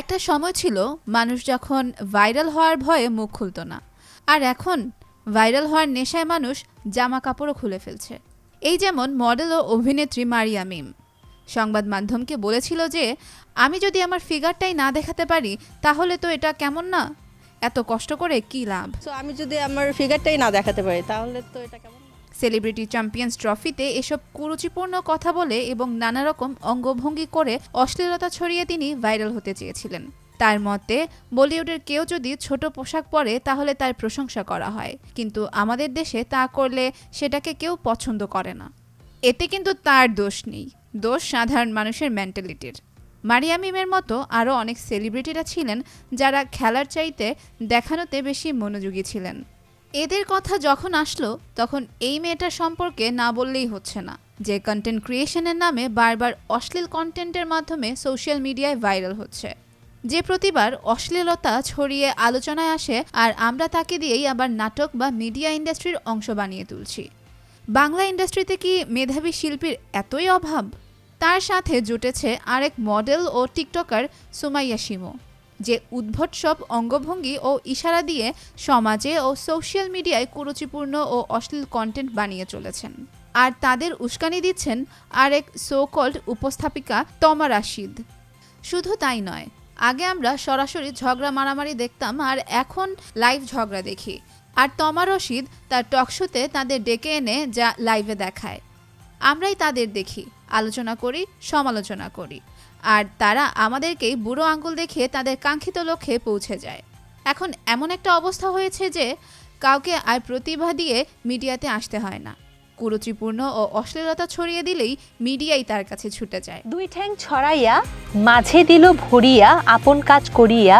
একটা সময় ছিল, মানুষ যখন ভাইরাল হওয়ার ভয়ে মুখ খুলতো না। আর এখন, ভাইরাল হওয়ার নেশায় মানুষ জামা কাপড়ও খুলে ফেলছে। এই যেমন মডেল ও অভিনেত্রী মারিয়া মিম। সংবাদ মাধ্যমকে বলেছিল যে, আমি যদি আমার ফিগারটাই না দেখাতে পারি, তাহলে তো এটা কেমন না? এত কষ্ট করে কী লাভ? আমি যদি আমার ফিগারটাই না দেখাতে পারি, তাহলে তো এটা কেমন সেলিব্রিটি চ্যাম্পিয়ন্স ট্রফিতে এসব কুরুচিপূর্ণ কথা বলে এবং নানা রকম অঙ্গভঙ্গি করে অশ্লীলতা ছড়িয়ে তিনি ভাইরাল হতে চেয়েছিলেন। তার মতে, বলিউডের কেউ যদি ছোট পোশাক পরে, তাহলে তার প্রশংসা করা হয়। কিন্তু আমাদের দেশে তা করলে সেটাকে কেউ পছন্দ করে না। এতে কিন্তু তার দোষ নেই। দোষ সাধারণ মানুষের মেন্টালিটির মারিয়া মিমের মতো আরও অনেক সেলিব্রিটিরা ছিলেন যারা খেলার চাইতে দেখানোতে বেশি মনোযোগী ছিলেন। এদের কথা যখন আসলো, তখন এই মেয়েটার সম্পর্কে না বললেই হচ্ছে না। যে কন্টেন্ট ক্রিয়েশনের নামে বারবার অশ্লীল কন্টেন্টের মাধ্যমে সোশ্যাল মিডিয়ায় ভাইরাল হচ্ছে। যে প্রতিবার অশ্লীলতা ছড়িয়ে আলোচনায় আসে আর আমরা তাকে দিয়েই আবার নাটক বা মিডিয়া ইন্ডাস্ট্রির অংশ বানিয়ে তুলছি। বাংলা ইন্ডাস্ট্রিতে কি মেধাবী শিল্পীর এতই অভাব? তার সাথে জুটেছে আরেক মডেল ও টিকটকার সুমাইয়া শিমু। যে উদ্ভট সব অঙ্গভঙ্গি ও ইশারা দিয়ে সমাজে ও সোশ্যাল মিডিয়ায় কুরুচিপূর্ণ ও অশ্লীল কন্টেন্ট বানিয়ে চলেছেন। আর তাদের উস্কানি দিচ্ছেন আরেক সোকল্ড উপস্থাপিকা তমা রাশিদ। শুধু তাই নয়, আগে আমরা সরাসরি ঝগড়া মারামারি দেখতাম আর এখন লাইভ ঝগড়া দেখি। আর তমা রশিদ তার টকশোতে তাদের ডেকে এনে যা লাইভে দেখায়। আমরাই তাদের দেখি। আলোচনা করি, সমালোচনা করি। আর তারা আমাদেরকেই বুড়ো আঙ্গুল দেখিয়ে তাদের কাঙ্ক্ষিত লক্ষ্যে পৌঁছে যায়। এখন এমন একটা অবস্থা হয়েছে যে, কাউকে আর প্রতিভা দিয়ে মিডিয়াতে আসতে হয় না। কুরুচিপূর্ণ ও অশ্লীলতা ছড়িয়ে দিলেই মিডিয়াই তার কাছে ছুটে যায়। দুই ঠ্যাং ছড়াইয়া, মাঝে দিল ভরিয়া, আপন কাজ করিয়া,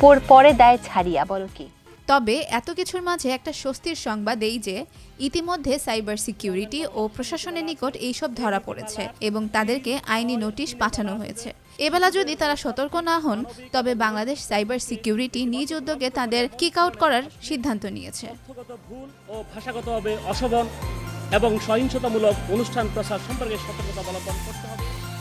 পর পরে দেয় ছাড়িয়া, বলো কি? তবে এত কিছুর মাঝে একটা স্বস্তির সংবাদ এই যে, ইতিমধ্যে সাইবার সিকিউরিটি ও প্রশাসনের নিকট এইসব ধরা পড়েছে এবং তাদেরকে আইনি নোটিশ পাঠানো হয়েছে। এবেলা যদি তারা সতর্ক না হন, তবে বাংলাদেশ সাইবার সিকিউরিটি নিজ উদ্যোগে তাদের কিক আউট করার সিদ্ধান্ত নিয়েছে। ভুল ও এবং সহিংসতামূলক অনুষ্ঠান প্রচার সম্পর্কে সতর্কতা অবলম্বন করতে হবে।